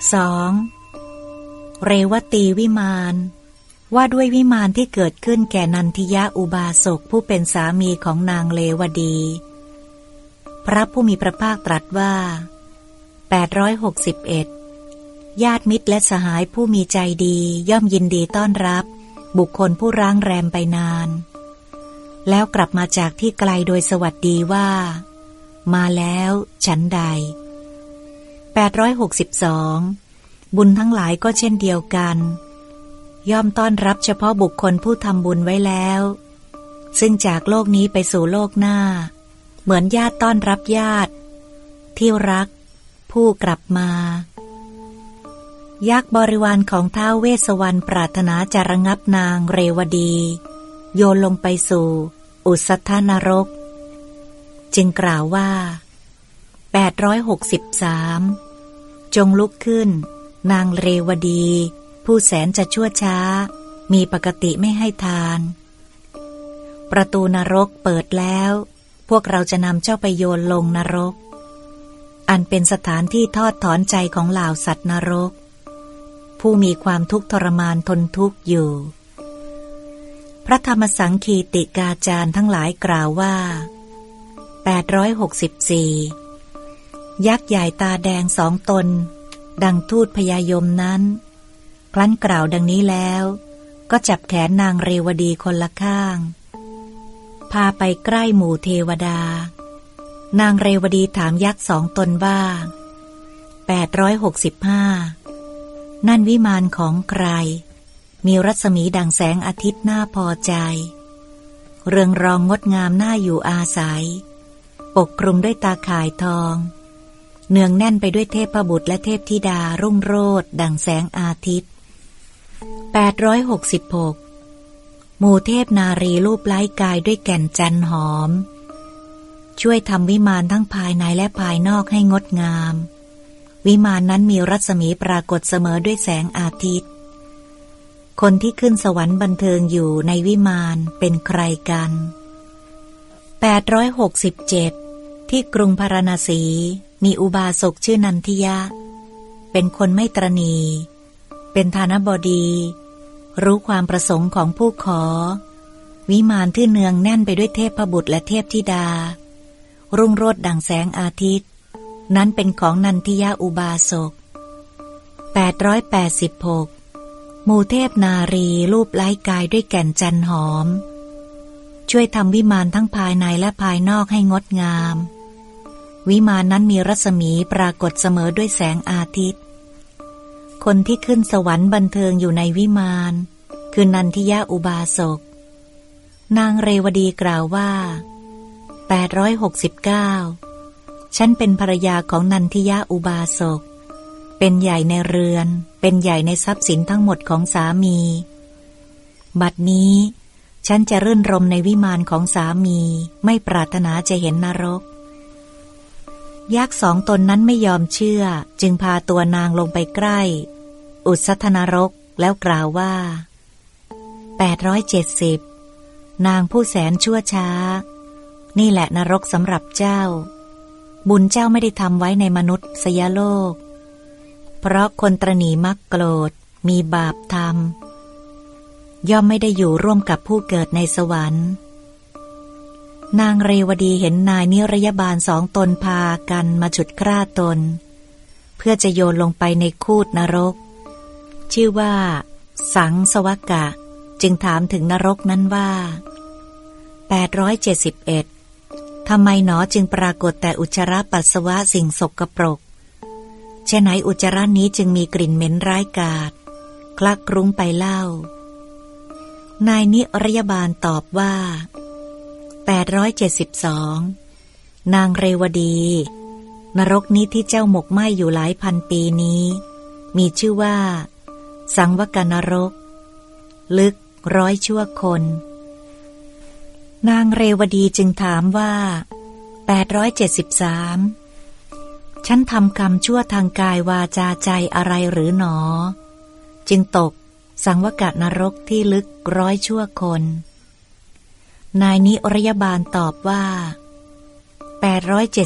2. เรวตีวิมานว่าด้วยวิมานที่เกิดขึ้นแก่นันทิยะอุบาสกผู้เป็นสามีของนางเลวดี พระผู้มีพระภาคตรัสว่า 861 ญาติมิตรและสหายผู้มีใจดีย่อมยินดีต้อนรับ บุคคลผู้ร้างแรมไปนาน แล้วกลับมาจากที่ไกลโดยสวัสดีว่า มาแล้วฉันใด 862 บุญทั้งหลายก็เช่นเดียวกัน ย่อมต้อนรับเฉพาะบุคคลผู้ทำบุญไว้แล้ว ซึ่งจากโลกนี้ไปสู่โลกหน้า เหมือนญาติต้อนรับญาติ ที่รัก ผู้กลับมา ยักษ์บริวารของท้าวเวสวรรณปรารถนาจะระงับนางเรวดี โยนลงไปสู่ อุสัทธนรก จึงกล่าวว่า863 จงลุกขึ้น นางเรวดี ผู้แสนจะชั่วช้า มีปกติไม่ให้ทาน ประตูนรกเปิดแล้ว พวกเราจะนำเจ้าไปโยนลงนรก อันเป็นสถานที่ทอดถอนใจของเหล่าสัตว์นรก ผู้มีความทุกข์ทรมานทนทุกข์อยู่ พระธรรมสังคีติกาจารย์ทั้งหลายกล่าวว่า 864 ยักษ์ใหญ่ตาแดงสองตน ดังทูตพยายมนั้น ครั้นกล่าวดังนี้แล้ว ก็จับแขนนางเรวดีคนละข้าง พาไปใกล้หมู่เทวดา นางเรวดีถามยักษ์สองตนว่า865 นั่นวิมานของใคร มีรัศมีดังแสงอาทิตย์น่าพอใจ เรืองรองงดงามน่าอยู่อาศัย ปกคลุมด้วยตาข่ายทอง เนืองแน่นไปด้วยเทพบุตรและเทพธิดารุ่งโรดดังแสงอาทิตย์ 866 หมู่เทพนารีรูปไล้กายด้วยแก่นจันหอม ช่วยทำวิมานทั้งภายในและภายนอกให้งดงาม วิมานนั้นมีรัศมีปรากฏเสมอด้วยแสงอาทิตย์ คนที่ขึ้นสวรรค์บันเทิงอยู่ในวิมานเป็นใครกัน 867 ที่กรุงพาราณสี มีอุบาสกชื่อนันทิยะ เป็นคนไม่ตรณี เป็นธานบดี รู้ความประสงค์ของผู้ขอ วิมานที่เนืองแน่นไปด้วยเทพบุตรและเทพธิดา รุ่งโรดดังแสงอาทิตย์ นั้นเป็นของนันทิยะอุบาสก 886หมู่เทพนารีรูปไล้กายด้วยแก่นจันหอม ช่วยทำวิมานทั้งภายในและภายนอกให้งดงาม วิมานนั้นมีรัศมีปรากฏเสมอด้วยแสงอาทิตย์ คนที่ขึ้นสวรรค์บันเทิงอยู่ในวิมาน คือนันทิยาอุบาสก นางเรวดีกล่าวว่า 869 ฉันเป็นภรรยาของนันทิยาอุบาสก เป็นใหญ่ในเรือน เป็นใหญ่ในทรัพย์สินทั้งหมดของสามี บัดนี้ ฉันจะรื่นรมในวิมานของสามี ไม่ปรารถนาจะเห็นนรก ยักษ์สองตนนั้นไม่ยอมเชื่อ จึงพาตัวนางลงไปใกล้ อุสัทนรกแล้วกล่าวว่า 870 นางผู้แสนชั่วช้า นี่แหละนรกสำหรับเจ้า บุญเจ้าไม่ได้ทำไว้ในมนุษย์สยโลก เพราะคนตรณีมักโกรธ มีบาปทำย่อมไม่ได้อยู่ร่วมกับผู้เกิดในสวรรค์ นางเรวดีเห็นนายนิรยาบาลสองตนพากันมาฉุดคร่าตน เพื่อจะโยนลงไปในคูดนรก ชื่อว่า สังสวกะ จึงถามถึงนรกนั้นว่า 871ทำไมหนอจึงปรากฏแต่อุจจาระปัสสาวะสิ่งสกปรกเช่นไหนอุจจาระนี้จึงมีกลิ่นเหม็นร้ายกาจคลักรุ้งไปเล่า นายนิรยาบาลตอบว่า 872 นางเรวดี นรกนี้ที่เจ้าหมกไหมอยู่หลายพันปีนี้ มีชื่อว่า สังวกนรก ลึกร้อยชั่วคน นางเรวดีจึงถามว่า 873 ฉันทำกรรมชั่วทางกายวาจาใจอะไรหรือหนอ จึงตกสังวกนรกที่ลึกร้อยชั่วคน นายนิรยาบาลตอบว่า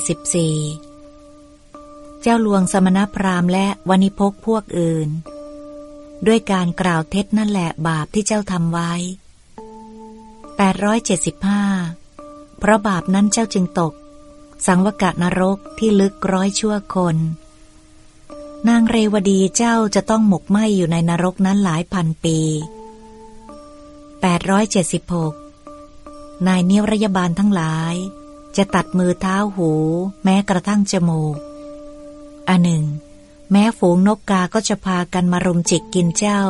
874 เจ้าหลวงสมณพราหมณ์และวณิพกพวกอื่น ด้วยการกล่าวเท็จนั่นแหละบาปที่เจ้าทำไว้ 875 เพราะบาปนั้นเจ้าจึงตก สังวกะนรกที่ลึกร้อยชั่วคน นางเรวดีเจ้าจะต้องหมกไหมอยู่ในนรกนั้นหลายพันปี 876 นายเนียรยบาลทั้งหลาย จะตัดมือเท้าหู แม้กระทั่งจมูก อันหนึ่ง แม้ฝูงนกกาก็จะพากันมารุมจิกกินเจ้า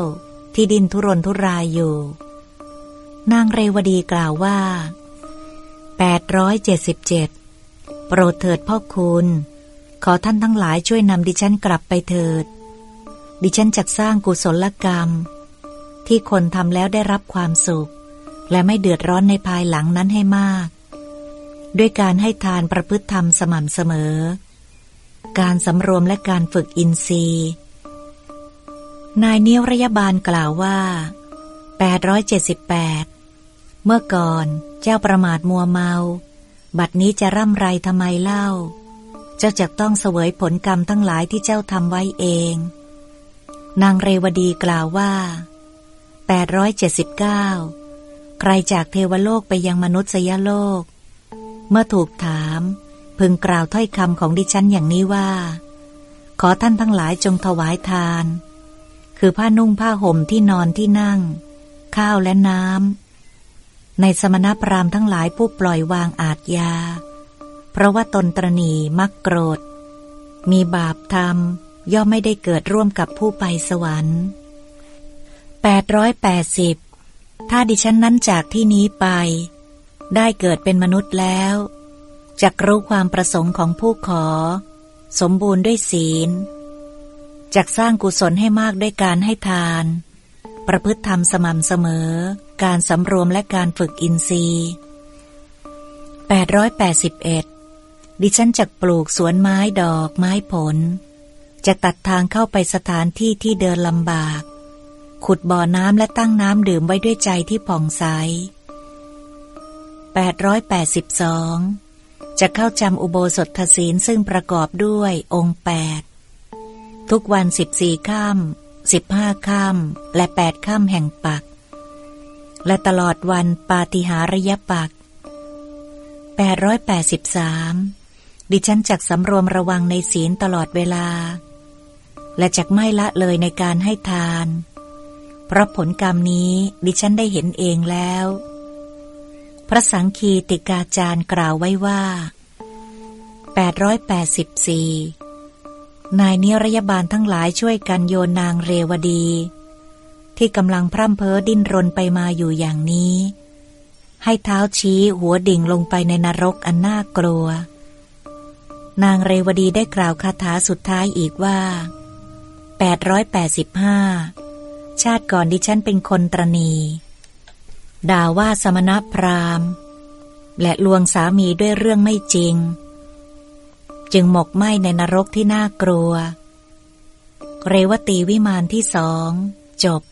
ที่ดินทุรนทุรายอยู่ นางเรวดีกล่าวว่า 877 โปรดเถิดพ่อคุณ ขอท่านทั้งหลายช่วยนำดิฉันกลับไปเถิด ดิฉันจัดสร้างกุศลกรรม ที่คนทำแล้วได้รับความสุข และไม่เดือดร้อนในภายหลังนั้นให้มาก ด้วยการให้ทานประพฤติธรรมสม่ำเสมอ การสำรวมและการฝึกอินทรีย์ นายเนียวระยบาลกล่าวว่า 878 เมื่อก่อนเจ้าประมาทมัวเมา บัดนี้จะร่ำไรทำไมเล่า เจ้าจะต้องเสวยผลกรรมทั้งหลายที่เจ้าทำไว้เอง นางเรวดีกล่าวว่า 879 ใครจากเทวโลกไปยังมนุษยโลก เมื่อถูกถาม พึงกล่าวถ้อยคำของดิฉันอย่างนี้ว่า ขอท่านทั้งหลายจงถวายทาน คือผ้านุ่งผ้าห่มที่นอนที่นั่ง ข้าวและน้ำในสมณพราหมณ์ทั้งหลายผู้ปล่อยวางอาทยา เพราะว่าตนตรณีมักโกรธ มีบาปทำย่อมไม่ได้เกิดร่วมกับผู้ไปสวรรค์880 ถ้าดิฉันนั้นจากที่นี้ไป ได้เกิดเป็นมนุษย์แล้วจักรู้ความประสงค์ของผู้ขอ สมบูรณ์ด้วยศีลจักสร้างกุศลให้มากด้วยการให้ทาน ประพฤติธรรมสม่ำเสมอ การสำรวมและการฝึกอินทรีย์ 881 ดิฉันจักปลูกสวนไม้ดอกไม้ผลจะตัดทางเข้าไปสถานที่ที่เดินลำบาก ขุดบ่อน้ำและตั้งน้ำดื่มไว้ด้วยใจที่ผ่องใส 882 จะเข้าจำอุโบสถศีลซึ่งประกอบด้วยองค์แปดทุกวันสิบสี่ค่ำสิบห้าค่ำและแปดค่ำแห่งปัก และตลอดวันปาติหาริยปัก 883 ดิฉันจักสำรวมระวังในศีลตลอดเวลา และจักไม่ละเลยในการให้ทาน เพราะผลกรรมนี้ดิฉันได้เห็นเองแล้ว พระสังคีติกาจารย์กล่าวไว้ว่า 884 นายนิรยบาลทั้งหลายช่วยกันโยนนางเรวดี ที่กำลังพร่ำเพ้อดิ้นรนไปมาอยู่อย่างนี้ ให้เท้าชี้หัวดิ่งลงไปในนรกอันน่ากลัว นางเรวดีได้กล่าวคาถาสุดท้ายอีกว่า 885 ชาติก่อนดิฉันเป็นคนตรณี ด่าว่าสมณพราหมณ์ และลวงสามีด้วยเรื่องไม่จริง จึงหมกไหมในนรกที่น่ากลัว เรวตีวิมานที่สอง จบ